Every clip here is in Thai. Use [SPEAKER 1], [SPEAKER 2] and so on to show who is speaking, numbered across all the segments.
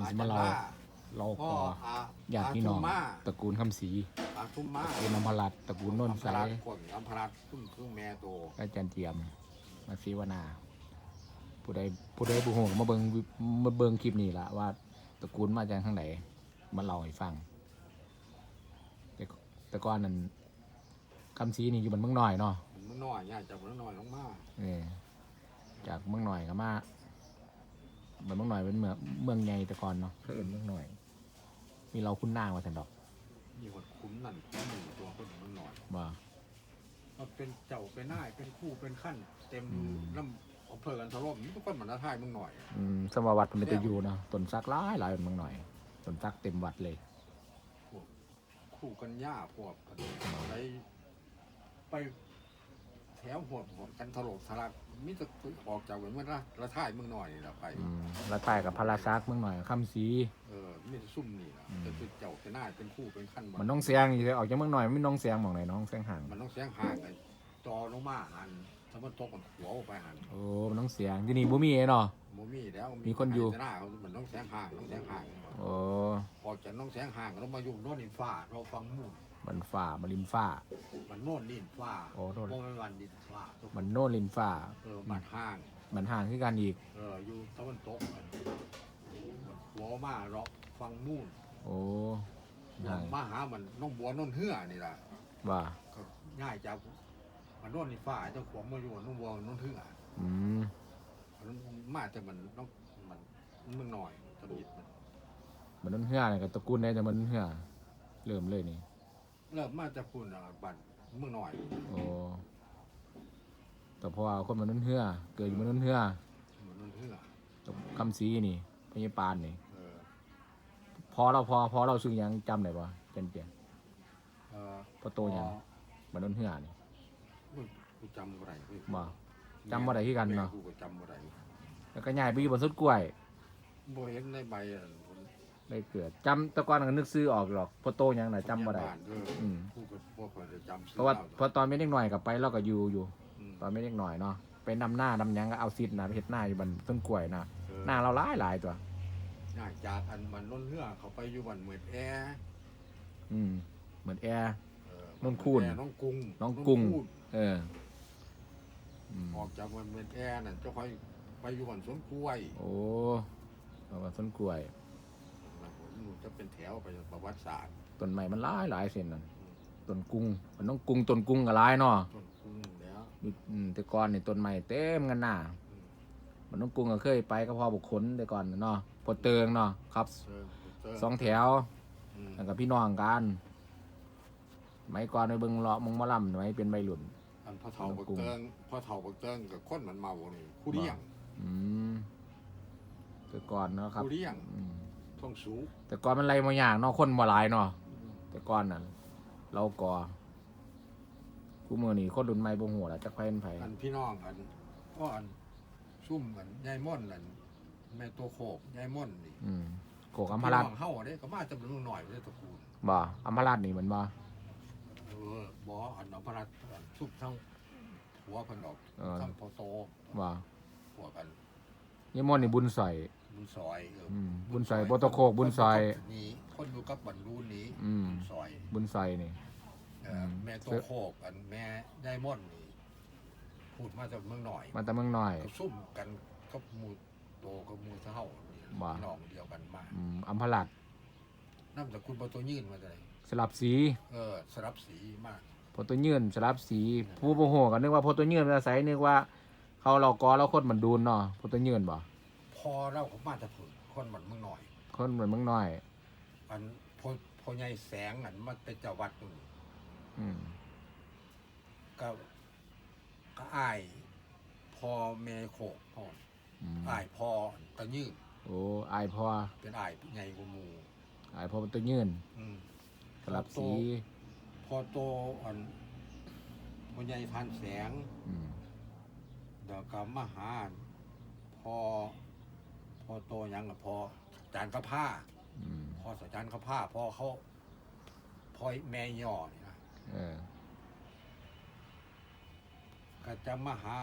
[SPEAKER 1] วันนี้สิมาเราเรา
[SPEAKER 2] พ่อ
[SPEAKER 1] ก็
[SPEAKER 2] อา
[SPEAKER 1] ญาติพี่น้อง
[SPEAKER 2] อาชุมมา
[SPEAKER 1] ตระกูลคำศรี
[SPEAKER 2] อาชุมมา
[SPEAKER 1] ตระกูลนำพลัดตระกูลโนน
[SPEAKER 2] อัมพ
[SPEAKER 1] สา
[SPEAKER 2] รั
[SPEAKER 1] ย
[SPEAKER 2] ตน์คนอัมพรัตน์ขึ้นครึ่งแม่โต
[SPEAKER 1] อาจารย์เจียมมาซีวนา ผู้ใดผู้ใดผู้โหก็มาเบิงวิมาเบิงคลิปนี้ละว่าตระกูลมาจากทางไหนมาเล่าให้ฟัง แต่แต่ก่อนนั้นคำศรีนี่อยู่บนเมืองน้อยเนาะ
[SPEAKER 2] มันน้อยง่ายจากมันน้อยลงมา
[SPEAKER 1] เออจากเมืองหน่อยก็มา เหมือนเมืองหน่อยเป็นเมืองเมืองใหญ่แต่ก่อนเนาะเพื่อนเมืองหน่อย มีเราคุ้นหน้ามาแต่ดอก
[SPEAKER 2] มีคนคุ้มนั่นคุ้มนี่ตัวคนมันน้อย
[SPEAKER 1] ว่า
[SPEAKER 2] มันเป็นเจ้าเป็นนายเป็นคู่เป็นขั้น เต็ม
[SPEAKER 1] อืม
[SPEAKER 2] น้ำอำเภอกันทะลมนี่ทุกคนมันท้ายมึงหน่อย
[SPEAKER 1] อืมสมวัติมันจะอยู่เนาะต้นซักหลายหลายเมืองหน่อยต้นซักเต็มวัดเลย
[SPEAKER 2] คู่กันย่าพวกกันไปไป แถวหัวหัวกันทะลกทะลักมิจะออกจากเหมือนว่าละท้ายมึงหน่อยนี่แหละไป
[SPEAKER 1] อืมแล้วใต้กับพระราซักเมืองหน่อยคำสี
[SPEAKER 2] เออมิจะซุ่มนี่แหละ
[SPEAKER 1] อืม
[SPEAKER 2] จะเป็นเจ้าเป็นนายเป็นคู่เป็นขั้น
[SPEAKER 1] มันน้องเสียงอยู่เลยออกจากเมืองหน่อยไม่น้องเสียงหมองไหนน้องเสียงห่าง
[SPEAKER 2] มันต้องเสียงห่างกันจอลงมาหันถ้ามันตกมันหัวออกไปหัน
[SPEAKER 1] โอ้มันน้องเสียงที่นี่บ่มีเนาะ
[SPEAKER 2] โมมี่แล้ว
[SPEAKER 1] มีคนอยู่
[SPEAKER 2] แต่หน้าเขามันต้องเสียงห่างต้องเสียงห่าง
[SPEAKER 1] โอ้
[SPEAKER 2] ออกจากน้องเสียงห่างเรามาอยู่โน่นดินฟ้าเราฟังมุ่ง
[SPEAKER 1] มันฝ่ามันริมฟ้า
[SPEAKER 2] มันโน่นดินฟ้า
[SPEAKER 1] โอ้โน่น
[SPEAKER 2] โมันวันดินฟ้าทุก
[SPEAKER 1] มันโน่นริมฟ้า
[SPEAKER 2] เออมันห่าง
[SPEAKER 1] มันห่างขึ้นกันอีก
[SPEAKER 2] เอออยู่ตะวันตกมันหัวมาเราะฟังมุ่ง
[SPEAKER 1] โอ้ห่าง
[SPEAKER 2] มาหามันน้องบัวน้นเฮือนี่แหละ
[SPEAKER 1] ว่า
[SPEAKER 2] ก็ง่ายจากมันโน่นดินฟ้าเจ้าของมาอยู่น้องบัวน้นเฮือ
[SPEAKER 1] อืม
[SPEAKER 2] มันมาแต่มันน้องมันมันหน่อยตะบิดมัน
[SPEAKER 1] มันน้นเหือเนี่ยกับตระกูลได้แต่มันน้นเหือเริ่มเลยนี่
[SPEAKER 2] เริ่มมาจากคุณอะบันเมืองหน่อย
[SPEAKER 1] โอ้แต่เพราะว่าคนมันน้นเหือ เกิดอยู่มันน้นเหือ
[SPEAKER 2] เหมือนนนเฮือ
[SPEAKER 1] คำซีนี่พญาปานนี่
[SPEAKER 2] เออ
[SPEAKER 1] พอเราพอพอเราซื้อหยังจำได้ปะเจนเปียน
[SPEAKER 2] เออ
[SPEAKER 1] พอโตหยังมันน้นเหือนี่
[SPEAKER 2] กูกูจำบ่ได้เว้ย
[SPEAKER 1] บ่ จำบ่ได้คือกันเนาะ
[SPEAKER 2] แม่กูก็จำบ่ได้
[SPEAKER 1] แล้วก็ย้ายไปอยู่บนสุดกล้วย
[SPEAKER 2] บ่เห็นในใบอัน
[SPEAKER 1] ได้เกิดจำแต่ก่อนก็นึกซื้อออกหรอกพอโตหยังน่ะจำบ่ได้
[SPEAKER 2] บ้านเออ
[SPEAKER 1] อืม
[SPEAKER 2] กูก็บ่ค่อยได้จำชื่อ
[SPEAKER 1] เพราะว่า
[SPEAKER 2] เร
[SPEAKER 1] พอตอนไม่เด็กหน่อยกับไปเราก็อยู่อยู่
[SPEAKER 2] อืม
[SPEAKER 1] ตอนไม่เด็กหน่อยเนาะไปนำหน้านำหยังก็เอาซิดนะไปเฮ็ดหน้าอยู่บนต้นกล้วยนะ
[SPEAKER 2] เออ
[SPEAKER 1] หน้าเราหลายหลายตัว
[SPEAKER 2] ง่ายจากอันมันนนเฮือเขาไปอยู่บ้านเหมือนแอร์
[SPEAKER 1] อืม เหมือนแอร์
[SPEAKER 2] เออน
[SPEAKER 1] นคูน
[SPEAKER 2] แอร์น้องกรุง
[SPEAKER 1] น้องกรุง
[SPEAKER 2] คูน
[SPEAKER 1] เอออืม
[SPEAKER 2] ออกจากบ้านเหมือนแอร์นั่นเจ้าค่อยไปอยู่บ้านสวนกล้วย
[SPEAKER 1] โอ้เอามาต้นกล้วย
[SPEAKER 2] นะผมมันจะเป็นแถวไปประวัติศาสตร์
[SPEAKER 1] ต้นใหม่มันหลายหลายเส้นนั่นต้นกุ้งมันต้องกุ้งต้นกุ้งก็หลายเนาะ
[SPEAKER 2] ต้นกรุงแล้ว
[SPEAKER 1] มีอืมแต่ก่อนนี่ต้นใหม่เต็มกันหน้ามันต้องกุ้งก็เคยไปก็พอบุคคลแต่ก่อนน่ะเนาะพอเติงเนาะครับ
[SPEAKER 2] เออเออ
[SPEAKER 1] สองแถว
[SPEAKER 2] อืม
[SPEAKER 1] แล้วกับพี่น้องกันไม่ก่อนไปเบิ่งเลาะมงมะลำไม่เป็นใบหลุน
[SPEAKER 2] อันพ่อเฒ่าบักเติงพ่อเฒ่าบักเติงกับคนมันเมานี่คู่เลี้ยง
[SPEAKER 1] อืมแต่ก่อนเนาะครับ
[SPEAKER 2] คู่เลี้ยง
[SPEAKER 1] อืม
[SPEAKER 2] ท่องสูง
[SPEAKER 1] แต่ก่อนมันไรมาอย่างเนาะคนบ่หลายเนาะแต่ก่อนน่ะเราก่อกูมือนี่คนรุ่นใหม่บ่หัวแล้วจักไผเป็นไผ
[SPEAKER 2] อันพี่น้องอันก็อันซุ่มอันยายม่อนนั่นแม่ตัวโคกยายม่อนนี่
[SPEAKER 1] อืมโขกอัมพรัต
[SPEAKER 2] พี่น้องเฮาเด้ก็มาจำนวนหน่อยเด้ตระกูล
[SPEAKER 1] บ่อัมพรัตนี่มันบ่
[SPEAKER 2] เออบ่อันอภรัตน์อันซุ่มทั้งหัวเพิ่นออก
[SPEAKER 1] เออ
[SPEAKER 2] ทั้งพอโต
[SPEAKER 1] บ่
[SPEAKER 2] พวกกัน
[SPEAKER 1] ยี่มอนนี่บุญใส่
[SPEAKER 2] บุญซอยเอออ
[SPEAKER 1] อืมบุญซอยบ่ตะโคกบุญซอย
[SPEAKER 2] นี่คนอยู่กับบรรลุนี้
[SPEAKER 1] อืม
[SPEAKER 2] บุญซอย
[SPEAKER 1] บุญใส่นี่
[SPEAKER 2] เอ่ออ
[SPEAKER 1] ม
[SPEAKER 2] แม่ตัวโคกอันแม่ยายม่อนนี่พูดมาจากเมืองหน่อย
[SPEAKER 1] มาแต่เมืองน้อย
[SPEAKER 2] ก็ซุ่มกันก็หมูโตกับหมูเท่านี่
[SPEAKER 1] ว่า
[SPEAKER 2] พี่น้องเดียวกันมา
[SPEAKER 1] อืมอัมพรัต
[SPEAKER 2] น้ำจากคุณปตัวยื่นมาเลย
[SPEAKER 1] สลับสี
[SPEAKER 2] เออสลับสีมาก
[SPEAKER 1] พอตัวยืนสลับสี ผู้บ่ฮู้ก็นึกว่าพอตัวยืนมันอาศัยนึกว่า เขาเรากอแล้วคนมันดูนเนาะพอตัวยืนบ่
[SPEAKER 2] พอเล่าของมาจะผุนคนมันเมืองหน่อย
[SPEAKER 1] คนเหมือนเมืองน้อย
[SPEAKER 2] อันพอพอใหญ่แสงอันมันเป็นเจ้าวัดนู่น
[SPEAKER 1] อืม
[SPEAKER 2] ก็ก็อ้ายพอแม่โคกพ่อ
[SPEAKER 1] อืม
[SPEAKER 2] อ้ายพอตะยืน
[SPEAKER 1] โอ้อายพอ
[SPEAKER 2] เป็นอ้ายใหญ่กว่าหมู
[SPEAKER 1] อายพอพอตัวยืน
[SPEAKER 2] อืม
[SPEAKER 1] สลับสี
[SPEAKER 2] พอโตอันพอใหญ่ทานแสง
[SPEAKER 1] อืม
[SPEAKER 2] เดี๋ยวก็มาหาพอ พอโตหยังกับพอจานกระผ้า
[SPEAKER 1] อืม
[SPEAKER 2] พอสจานกระผ้าพอเขาพอแม่ย่อนี่นะ
[SPEAKER 1] เออ
[SPEAKER 2] ก็จะมาหา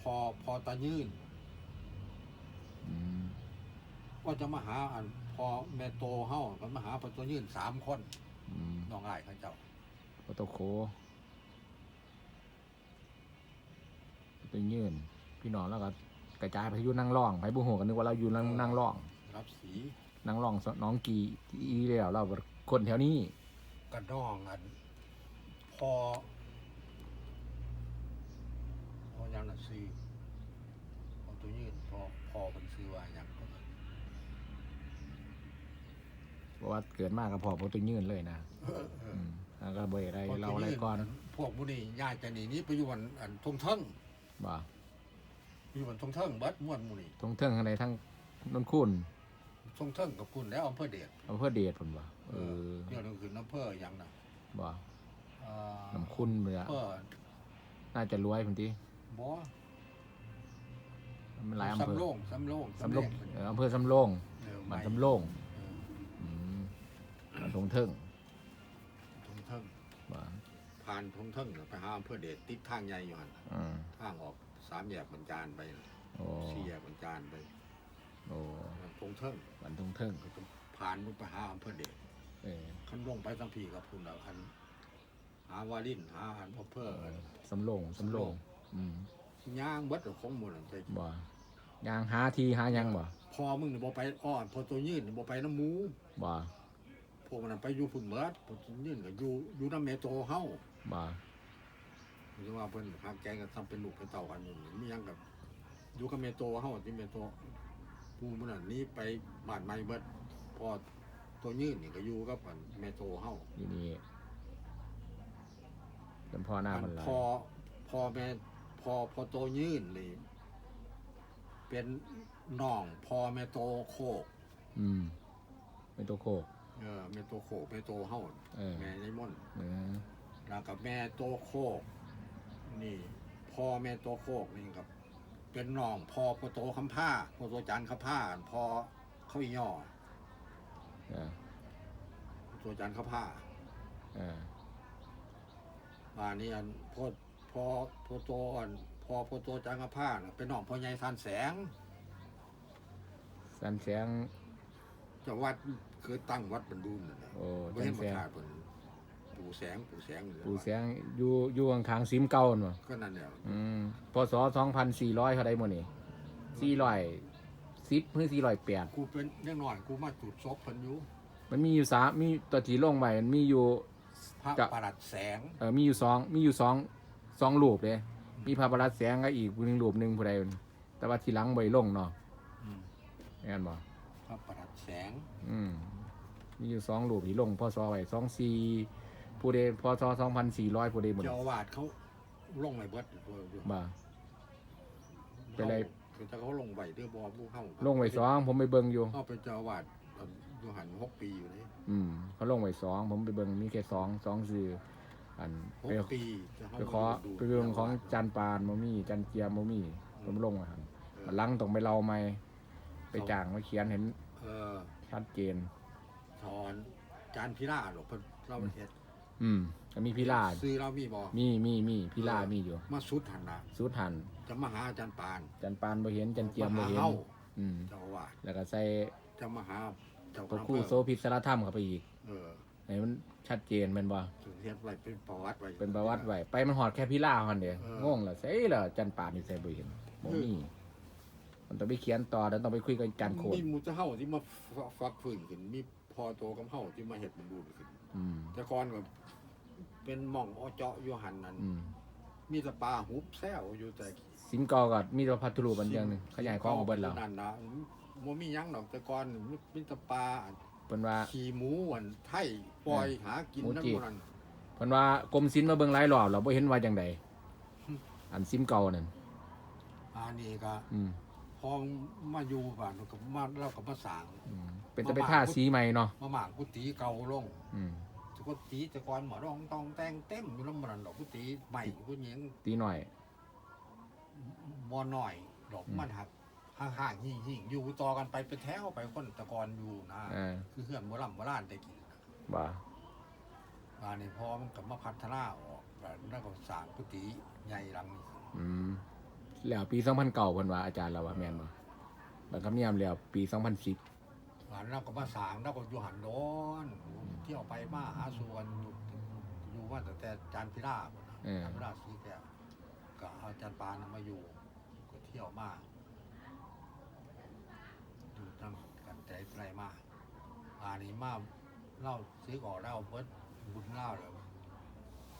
[SPEAKER 2] พอพอตายื่น
[SPEAKER 1] อืม
[SPEAKER 2] พว่าจะมาหาอัน พอแม่โตเฮาก็มาหาพอตัวยืนสามคน
[SPEAKER 1] อืม
[SPEAKER 2] น้องอ้ายเขาเจ้า
[SPEAKER 1] โปรโตโคไปยื่นพี่น้องแล้วก็ กระจายไปอยู่นั่งร่องไปบุหัวกันนึกว่าเราอยู่นั่งนั่งร่อง
[SPEAKER 2] รับสี
[SPEAKER 1] นั่งร่องน้องกีอีแล้วเราคนแถวนี้
[SPEAKER 2] กระน้องอันพอพอยังน่ะซื้อพอตัวยืนพอพอเป็นซื้อว่าหยังก็
[SPEAKER 1] เพราะว่าเกิดมากกับพอโปรตัวยื่นเลยนะ
[SPEAKER 2] เออเออ
[SPEAKER 1] อืมแล้วก็เบยอะไร
[SPEAKER 2] พอ
[SPEAKER 1] เรา
[SPEAKER 2] ตัว
[SPEAKER 1] อะไร
[SPEAKER 2] ยืน
[SPEAKER 1] ก่อน
[SPEAKER 2] พวกผู้นี้ญาติจะหนีหนี้ไปอยู่บนอันทงเทิง
[SPEAKER 1] บ่
[SPEAKER 2] อยู่บนทงเทิงเบิดม่วนหมู่นี่
[SPEAKER 1] ทงเทิงข้างในทั้งนนคุณ
[SPEAKER 2] ทงเทิงกับคุณแล้วอำเภอเดช
[SPEAKER 1] อำเภอเดชผลบ่เออ
[SPEAKER 2] เดี๋ยวนึงคืออำเภอหยังน่ะ
[SPEAKER 1] บ่
[SPEAKER 2] เอ่อ
[SPEAKER 1] น้ำคุณเบื่อ
[SPEAKER 2] อำเภอ
[SPEAKER 1] น่าจะรวยพุ่นที
[SPEAKER 2] บ่
[SPEAKER 1] มันหลายอำเภอ
[SPEAKER 2] สำโรงสำโรง
[SPEAKER 1] สำโรง
[SPEAKER 2] แง
[SPEAKER 1] เอออำเภอสำโรง
[SPEAKER 2] เออ
[SPEAKER 1] บ้าน
[SPEAKER 2] ไม่
[SPEAKER 1] สำโรง
[SPEAKER 2] เออ
[SPEAKER 1] อืมบ้านทงเทิง
[SPEAKER 2] ทงเทิง
[SPEAKER 1] บ่
[SPEAKER 2] ผ่านทงเทิงน่ะไปหาอำเภอเดชติดทางใหญ่อยู่หั่น
[SPEAKER 1] อืม
[SPEAKER 2] ทางออก สามแยกบรรจานไปน่ะ
[SPEAKER 1] โอ้
[SPEAKER 2] สี่แยกบรรจานไป
[SPEAKER 1] โอ้
[SPEAKER 2] ทงเทิง
[SPEAKER 1] บ้านทงเทิง
[SPEAKER 2] ก็ต้องผ่านมุไปหาอำเภอเดช
[SPEAKER 1] เออ
[SPEAKER 2] คันลงไปทั้งพี่กับคุณน่ะอันหาวาลินหาอันอำเภออัน
[SPEAKER 1] สำโรงสำโรงอืม
[SPEAKER 2] ย่างเบิดของหมดนั่นไป
[SPEAKER 1] บ่ยางหาทีหายังบ่
[SPEAKER 2] พอมึงนี่บ่ไปอ้อนพอตัวยืนนี่บ่ไปน้ำหมู
[SPEAKER 1] บ่
[SPEAKER 2] พวกมันนะไปอยู่พุ่นเบิดพอตัวยืนก็อยู่อยู่น้ำเมโตเฮา
[SPEAKER 1] บ่
[SPEAKER 2] หรือว่าเพิ่นหาแกงกันทำเป็นลูกเป็นเต่ากันอยู่นี่มีหยังกับอยู่กับเมโตเฮาที่เมโตปูมันน่ะหนี้ไปบ้านใหม่เบิดพอตัวยืนนี่ก็อยู่กับอันเมโตเฮา
[SPEAKER 1] อยู่นี่จำพ่อหน้า
[SPEAKER 2] อัน
[SPEAKER 1] มันหลาย
[SPEAKER 2] พอพอแม่พอพอโตยืนนี่เป็นน้องพอแม่โตโคก
[SPEAKER 1] อืมเป็นตัวโคก
[SPEAKER 2] เออแม่โตโคกแม่โตเฮา
[SPEAKER 1] เออ
[SPEAKER 2] แม่ในมนต์
[SPEAKER 1] เออ
[SPEAKER 2] แล้วกับแม่โตโคก นี่พ่อแม่โตโคกนี่ครับ เป็นน้องพ่อพ่อโตคำผ้าพ่อโตจันคำผ้าพ่อเขาอีย่อ
[SPEAKER 1] เออ
[SPEAKER 2] พ่อโตจันคำผ้า
[SPEAKER 1] เออ
[SPEAKER 2] มานี่อันพ่อพ่อพ่อโตอันพ่อพ่อโตจันคำผ้าน่ะเป็นน้องพ่อใหญ่ทานแสง
[SPEAKER 1] สันแสง
[SPEAKER 2] เจังวัดคือตั้งวัดบรรดุนนั่นแหละ
[SPEAKER 1] โอ้
[SPEAKER 2] ไม่
[SPEAKER 1] สั
[SPEAKER 2] เห็
[SPEAKER 1] น
[SPEAKER 2] น
[SPEAKER 1] แส
[SPEAKER 2] ประ
[SPEAKER 1] ง
[SPEAKER 2] ชาชน ปู่แสงปู่แสงหรือ
[SPEAKER 1] ปู่แสงอยู่อยู่ข้างๆซิมเก่าเนาะ
[SPEAKER 2] ก็นั่นแหละ
[SPEAKER 1] อืมพศ2400เขาได้หมดนี่400 10หรือ408
[SPEAKER 2] กูเป็นเล็กน้อยกูมาจุดศพเพิ่นอยู่
[SPEAKER 1] มันมีอยู่สามมีตัวที่ลงไปมันมีอยู่
[SPEAKER 2] พระ
[SPEAKER 1] จะ
[SPEAKER 2] ประหลัดแสง
[SPEAKER 1] เออมีอยู่สองมีอยู่สองสองรูปเลยมีพระประหลัดแสงก็อีกหนึ่งรูปหนึ่งผู้ใดแต่ว่าทีหลังบ่ได้ลงเนาะ
[SPEAKER 2] อืม
[SPEAKER 1] แม่นบ่
[SPEAKER 2] พระประหลัดแสง
[SPEAKER 1] อืมมีอยู่สองรูปที่ลงพศไว้สองสี่ ผู้ใดพศสองพันสี่ร้อยผู้ใดหมด
[SPEAKER 2] เจ้าอาวาสเขาลงไปเบิดตัวอยู่
[SPEAKER 1] บ่า เป็นไร
[SPEAKER 2] คือถ้าเขาลงไปเดือบอผู้เข้า
[SPEAKER 1] ลงไว้สองผมไปเบิ่งอยู่
[SPEAKER 2] เขาเป็นเจ้าอาวาสอยู่หันหกปีอยู่นี่
[SPEAKER 1] อืมเขาลงไว้สองผมไปเบิ่งมีแค่สองสองสื่ออัน
[SPEAKER 2] ห
[SPEAKER 1] ไป
[SPEAKER 2] กปีจะเข้า
[SPEAKER 1] ไปขอ
[SPEAKER 2] ดู
[SPEAKER 1] ไปเบิ่งของจันปานบ่มีจันเกียมบ่มีผมลงไว้ครับ
[SPEAKER 2] เออ
[SPEAKER 1] หลังต้องไปเล่าใหม่ไปจ้างมาเขียนเห็น
[SPEAKER 2] เออ
[SPEAKER 1] ชัดเจน
[SPEAKER 2] ถอนจานพิราหรอกเพิ่นเราเฮ็ด
[SPEAKER 1] อืมก็มีพิลา
[SPEAKER 2] ซื้อเรามีบ่
[SPEAKER 1] มีมีมีพิลามีอยู่
[SPEAKER 2] มาสุดหันนะ
[SPEAKER 1] สุดหัน
[SPEAKER 2] จะมาหาอาจารย์ปาน
[SPEAKER 1] จันปานบ่เห็นจันเกียมบ่
[SPEAKER 2] มาหา
[SPEAKER 1] เห็น
[SPEAKER 2] เฮา
[SPEAKER 1] อืม
[SPEAKER 2] เจ้าอาวาส
[SPEAKER 1] แล้วก็ใส่
[SPEAKER 2] จะมาหาเจ้า
[SPEAKER 1] พระ
[SPEAKER 2] อำ
[SPEAKER 1] ครู่
[SPEAKER 2] เภอ
[SPEAKER 1] โซพิสารธรรมเข้าไปอีก
[SPEAKER 2] เออ
[SPEAKER 1] ให้มันชัดเจนแม่นบ่
[SPEAKER 2] ถึงเฮ็ดไว้เป็นประวัติไว้
[SPEAKER 1] เป็นประวัติไว้ไปมันหอดแค่พิลาหั่นเด้
[SPEAKER 2] เออ
[SPEAKER 1] งงล่ะไสล่ะจันปานนี่ใส่บ่เห็นบ่มีมันต้องไปเขียนต่อแล้วต้องไปคุยกับจันโคด
[SPEAKER 2] มีหมูเจ้าเฮาที่มาฟักฟื้นขึ้นมีพ อโตกับเฮาที่มาเฮ็ดมันดูดขึ้น
[SPEAKER 1] อืม
[SPEAKER 2] แต่ก่อนก็เป็นหม่องอเจาะอยู่หันนั่น
[SPEAKER 1] อืม
[SPEAKER 2] มีแต่ปลาหุบแซวอยู่แต่
[SPEAKER 1] สิงเกอก็มีแต่พัทลุบันอย่างหนึงขยายของออกเบิดแล้ว
[SPEAKER 2] นั่นนะบ่มีหยังดอกแต่ก่อนมีแต่ปลา
[SPEAKER 1] เพิ่นว่า
[SPEAKER 2] ขี่หมูอันไทยปล่อยหากิน
[SPEAKER 1] หมู
[SPEAKER 2] นั่น
[SPEAKER 1] จีบ
[SPEAKER 2] หมดนั่น
[SPEAKER 1] เพิ่นว่ากรมศิลป์มาเบิ่งหลายรอบแล้วบ่เห็นว่าจังไดอันซิมเก่านั่น
[SPEAKER 2] อันนี้ก็
[SPEAKER 1] อืม
[SPEAKER 2] พอมาอยู่บ้านเราก็มาเราก็มาสร้าง
[SPEAKER 1] อืมเป็นจะไปท่าสีใหม่เนาะ
[SPEAKER 2] มาหมางกุฏิเก่าลง
[SPEAKER 1] อืม
[SPEAKER 2] กุฏิแต่ก่อนหมอรองตองแต่งเต็มอยู่แล้วมันดอกกุฏิใหม่กุฏิหยัง
[SPEAKER 1] ตีหน่อย
[SPEAKER 2] บ่หน่อยดอก
[SPEAKER 1] อืม
[SPEAKER 2] มันหักห่างๆหิ่งๆอยู่ต่อกันไปเป็นแถวไปคนแตะกอนอยู่นะ
[SPEAKER 1] เออ
[SPEAKER 2] คือเฮือนโบราณโบราณได้กิน
[SPEAKER 1] บ่า
[SPEAKER 2] บ้านนี้พอมันก็มาพัฒนาออกแล้วก็สร้างกุฏิใหญ่หลังนี้
[SPEAKER 1] อืม แล้วปี2009เพิ่นว่าอาจารย์เราว่าแม่นบ่บัดคำเนียมแล้วปีสองพันสิบ
[SPEAKER 2] หลานเราก็มาสร้างเราก็อยู่หันโดนเที่ยวไปมาหาสวนอยู่อยู่ว่าแต่แต่จานพิราบ
[SPEAKER 1] เออ
[SPEAKER 2] จานพิราบสีแก้วก็เอาจานปานมาอยู่ ก็เที่ยวมาอยู่ทำกันใจไรมาอ่านี้มาเล่าซื้อก่อเล่าเบิดบุญเล่าเลย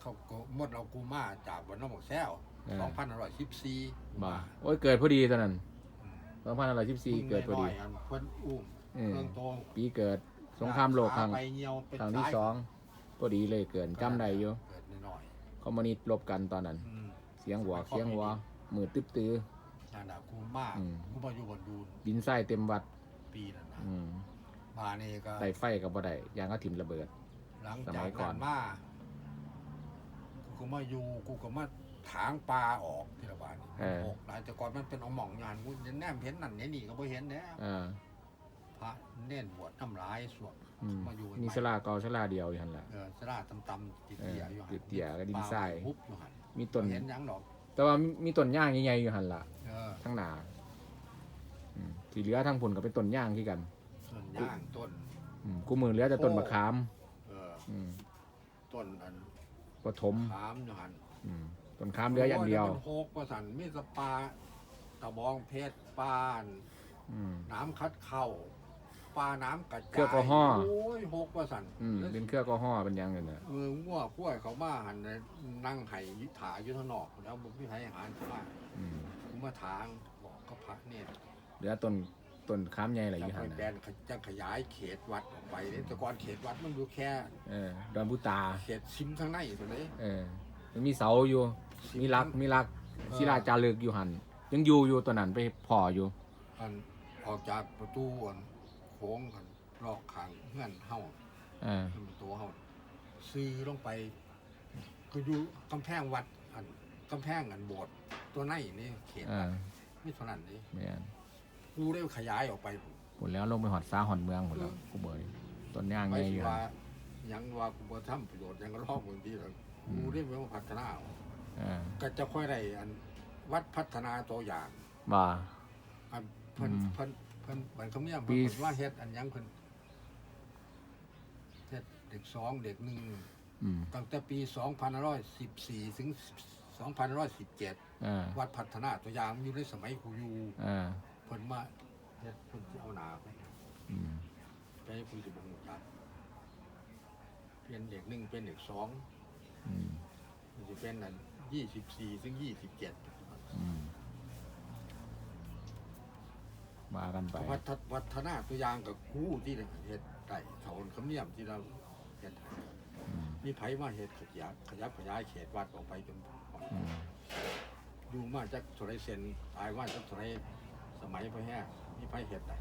[SPEAKER 2] เขาก็หมดเรากูมาจากบนน้องหมกแซว
[SPEAKER 1] เออ
[SPEAKER 2] สองพันอร่อยสิบสี่
[SPEAKER 1] บ่าโอ้ยเกิดพอดีตอนนั้นสองพันอะไรสิบสี่เกิดพอดี
[SPEAKER 2] อันเพิ่นอุ้ม
[SPEAKER 1] เออ
[SPEAKER 2] เครื่องโต
[SPEAKER 1] ปีเกิดสงครามโลกครั้ง
[SPEAKER 2] ไปเหี่ยวเป็น
[SPEAKER 1] ครั้งที่
[SPEAKER 2] สาย
[SPEAKER 1] สองพอดีเลยเกิดจำได้อยู่
[SPEAKER 2] เกิดน้อย
[SPEAKER 1] คอมมิวนิสต์ลบกันตอนนั้น
[SPEAKER 2] ๆอืม
[SPEAKER 1] เสียงหัวเสียงหัวมือตึ๊บตื้อ
[SPEAKER 2] นั่นน่ะกูมาก
[SPEAKER 1] อืม
[SPEAKER 2] กูมาอยู่บนดูน
[SPEAKER 1] ดินทรายเต็มวัด
[SPEAKER 2] ปีนั่นนะ
[SPEAKER 1] อืม
[SPEAKER 2] มานี่ก็
[SPEAKER 1] ไต่ไฟกับบ่ได้ยางก็ถิ่มระเบิด
[SPEAKER 2] หลัง
[SPEAKER 1] ส
[SPEAKER 2] จา
[SPEAKER 1] มั
[SPEAKER 2] ก
[SPEAKER 1] ยก่อ
[SPEAKER 2] นั้นน มากูก็มาอยู่กูก็มา ถางปลาออกที่ละบาท
[SPEAKER 1] เออ
[SPEAKER 2] ออกหลายแต่ก่อนมันเป็นเอาหม่องงานกูแนมเห็นนั่นเห็นนี่ก็บ่เห็นแล้ว
[SPEAKER 1] เออ
[SPEAKER 2] พระเน้นบวชน้ำร้ายสวด
[SPEAKER 1] อืม
[SPEAKER 2] มาอยู่
[SPEAKER 1] มีสลาเกาสลาเดียวอยู่หันละ
[SPEAKER 2] เออสลาตำๆติดเตียอยู่
[SPEAKER 1] เออติดเตี้ยกับดินทราย
[SPEAKER 2] ปลาหุบอยู่หัน
[SPEAKER 1] มีต้น
[SPEAKER 2] เห็นหยังดอก
[SPEAKER 1] แต่ว่ามีต้นย่างใหญ่ๆอยู่หันละ
[SPEAKER 2] เออ
[SPEAKER 1] ทั้งหนาอืมที่เหลือทั้งผลก็เป็นต้นย่างที่กัน
[SPEAKER 2] ส่วนย่างต้น
[SPEAKER 1] อืมกูมือเหลือแต่ต้นมะขาม
[SPEAKER 2] เออ
[SPEAKER 1] อืม
[SPEAKER 2] ต้นอัน
[SPEAKER 1] ปฐม
[SPEAKER 2] ขามอยู่หัน
[SPEAKER 1] อืม ต้นขามเหลืออย่างเดียว
[SPEAKER 2] โมันโฮกประสันมีสปาตะบองเพชรปาน
[SPEAKER 1] อืม
[SPEAKER 2] น้ำคัดเข่าปลาน้ำกระจาย
[SPEAKER 1] เครื่องแอลกอฮอล์
[SPEAKER 2] โอ้ยโฮกประสัน
[SPEAKER 1] อืมเป็นเครื่องแอลกอฮอล์เป็นหยังไงเนี่ย
[SPEAKER 2] เออง่วกล้วยเขามาหันเลยนั่งไห้ยิถาอยู่ข้างนอกแล้วมึงพี่ไห้อาหารเขามา
[SPEAKER 1] อืม
[SPEAKER 2] กูมาทางบอกก็พักเนี่ย
[SPEAKER 1] เหลือต้นต้นขามใหญ่อะไรอ
[SPEAKER 2] จะ
[SPEAKER 1] ยู่
[SPEAKER 2] ไป
[SPEAKER 1] หัน
[SPEAKER 2] แบ
[SPEAKER 1] น่ะ
[SPEAKER 2] นจะขยายเขตวัดออกไปเนี่ยแต่ก่อนเขตวัดมันอยู่แค่
[SPEAKER 1] เออดอนพุตา
[SPEAKER 2] เขตซิมข้างในตัวนี้
[SPEAKER 1] เออ มันมีเสาอยู่ มีรักมีรักศิลาจารึกอยู่หันยังอยู่อยู่ตัวนั้นไปพออยู่
[SPEAKER 2] อันออกจากประตูอันโค้งกันรอกขางเงื่อนเฮา
[SPEAKER 1] เออ
[SPEAKER 2] ขึ้นประตัวเฮาซื้อลงไป ก็อยู่กำแพงวัดอันกำแพงอันโบสถ์ตัวในนี่เขต
[SPEAKER 1] เอ
[SPEAKER 2] วัด
[SPEAKER 1] อ
[SPEAKER 2] ไม่เท่านั้นนี่
[SPEAKER 1] แม่น
[SPEAKER 2] กูได้ขยายออกไป
[SPEAKER 1] หมดแล้วลงไปหอดซ้าหอดเมืองหมดแล้วกูเบยต้นย่าง
[SPEAKER 2] ไป
[SPEAKER 1] ใหญ่อ
[SPEAKER 2] สิ
[SPEAKER 1] ยู่
[SPEAKER 2] ว่า
[SPEAKER 1] หั่น
[SPEAKER 2] หยังว่ากูบ่ทำประโยชน์หยังก็รอบมึงที่แล้ว
[SPEAKER 1] อืม
[SPEAKER 2] กูได้ไปพัฒนาเอา
[SPEAKER 1] เออ
[SPEAKER 2] ก็จะค่อยได้อันวัดพัฒนาตัวอย่าง
[SPEAKER 1] ว่า
[SPEAKER 2] อันเพิ่น
[SPEAKER 1] อืม
[SPEAKER 2] เพิ่นเพิ่นเหมือนคำเนี้ย
[SPEAKER 1] ปี
[SPEAKER 2] เพิ่นว่าเฮ็ดอันหยังเพิ่นเฮ็ดเด็กสองเด็กหนึ่ง
[SPEAKER 1] อืม
[SPEAKER 2] ตั้งแต่ปี2514 ถึง 2517
[SPEAKER 1] เออ
[SPEAKER 2] วัดพัฒนาตัวอย่างมันอยู่ในสมัยกูอยู่
[SPEAKER 1] เออ
[SPEAKER 2] เพิ่นมาเฮ็ดเพิ่นสิเอาหนาไป
[SPEAKER 1] อืม
[SPEAKER 2] ไปให้คุณสิบ่ฮู้จักเป็นเด็กหนึ่งเป็นเด็กสอง
[SPEAKER 1] อืม
[SPEAKER 2] มันสิเป็นอัน24ถึง27
[SPEAKER 1] อืมมากันไป
[SPEAKER 2] วัดทัวัฒนาตัวอย่างกับกูที่เฮ็ดได้เขาคำเนียมที่เราเฮ็ด
[SPEAKER 1] อืม
[SPEAKER 2] มีไผมาเฮ็ดขยับขยับขยายเขตวัดออกไปจน
[SPEAKER 1] อืม
[SPEAKER 2] อยู่มาจากโทรเซนตายว่าจากโทรสมัยพระแห้งมีไผเฮ็ดได้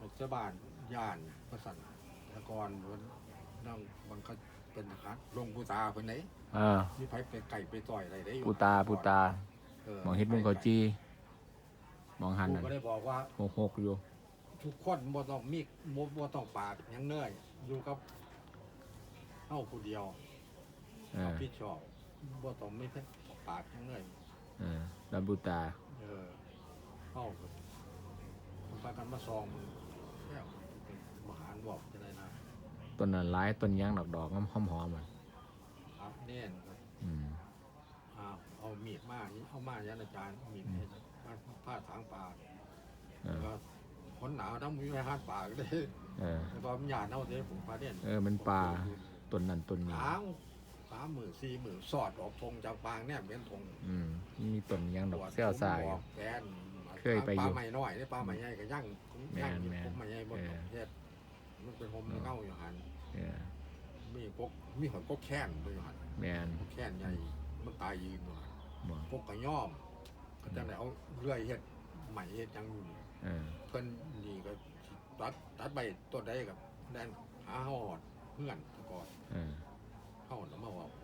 [SPEAKER 2] รัฐบาลย่านประสันตะกอนมัน นั่งมันก็เป็นทหารลงปูตาเพิ่นไหน
[SPEAKER 1] เออ
[SPEAKER 2] มีไผไปไก่ไปต่อยอะไรได้อยู่
[SPEAKER 1] ปูตาปูตา
[SPEAKER 2] เออ
[SPEAKER 1] มองเฮ็ดมุงเขาจีมองหัน
[SPEAKER 2] กู
[SPEAKER 1] นั่น
[SPEAKER 2] ก็ได้บอกว่า
[SPEAKER 1] หกหกอยู่
[SPEAKER 2] ทุกคนบ่ต้องมีบ่บ่ต้องปาดหยังเนื่อยอยู่กับเฮาผู้เดียว
[SPEAKER 1] เออ
[SPEAKER 2] พี่ชอบบ่ต้องมีเพิ่นปาดหยังเนื่อย
[SPEAKER 1] เออดอนปูตา
[SPEAKER 2] เออเฮาก็มันพากันมาซองมึงแล้วเป็นมหารบอกจะได้นะ
[SPEAKER 1] ต้นนั้นร้ายต้นย่างดอกดอกๆหอมหอมๆอะ
[SPEAKER 2] ครับแน่นก็
[SPEAKER 1] อืม
[SPEAKER 2] เอาเอามีดมาเอามายันอาจารย์เอามีดให้มาผ้าถางป่า
[SPEAKER 1] เออ
[SPEAKER 2] แล้วก็คนหนาวทั้งมีไว้หาดป่าก็ได้
[SPEAKER 1] เออ
[SPEAKER 2] แล้วก็มันหยาดเอาเด้ผมพาเด่น
[SPEAKER 1] เออมันป่า ต้นนั้นต้นนี้
[SPEAKER 2] หางสามหมื่นสี่หมื่นสอดออกธงจากปางเนี่ยเป็นธง
[SPEAKER 1] อืมมีต้นย่างดอกเซี่ยวทราย
[SPEAKER 2] ผมบอกแฟน
[SPEAKER 1] เคยไปอยู่
[SPEAKER 2] ปลาใหม่น้อยได้ปลาใหม่ใหญ่ก็ยั่ง
[SPEAKER 1] แม่น
[SPEAKER 2] ยั่งอยู่
[SPEAKER 1] แม่น
[SPEAKER 2] ผมใหม่ใหญ่บน
[SPEAKER 1] เออ
[SPEAKER 2] ประเทศ มันเป็นผมเง่าอยู่หัน
[SPEAKER 1] เออ
[SPEAKER 2] มีพวกมีหอยพวกแค้นด้วยอยู่หัน
[SPEAKER 1] แมน
[SPEAKER 2] พวกแค้นใหญ่มันตายยืนอยู่หัน
[SPEAKER 1] บ่
[SPEAKER 2] พวกกระย่อมก็จะได้เอาเลื่อยเฮ็ดใหม่เฮ็ดยังอยู่นี่
[SPEAKER 1] เออ
[SPEAKER 2] เพิ่นนี่ก็ตัดตัดใบต้นใดกับแดนหาหอดเพื่อนแตะก่อน
[SPEAKER 1] เออ
[SPEAKER 2] เฮาน่ะมาว่าโอ้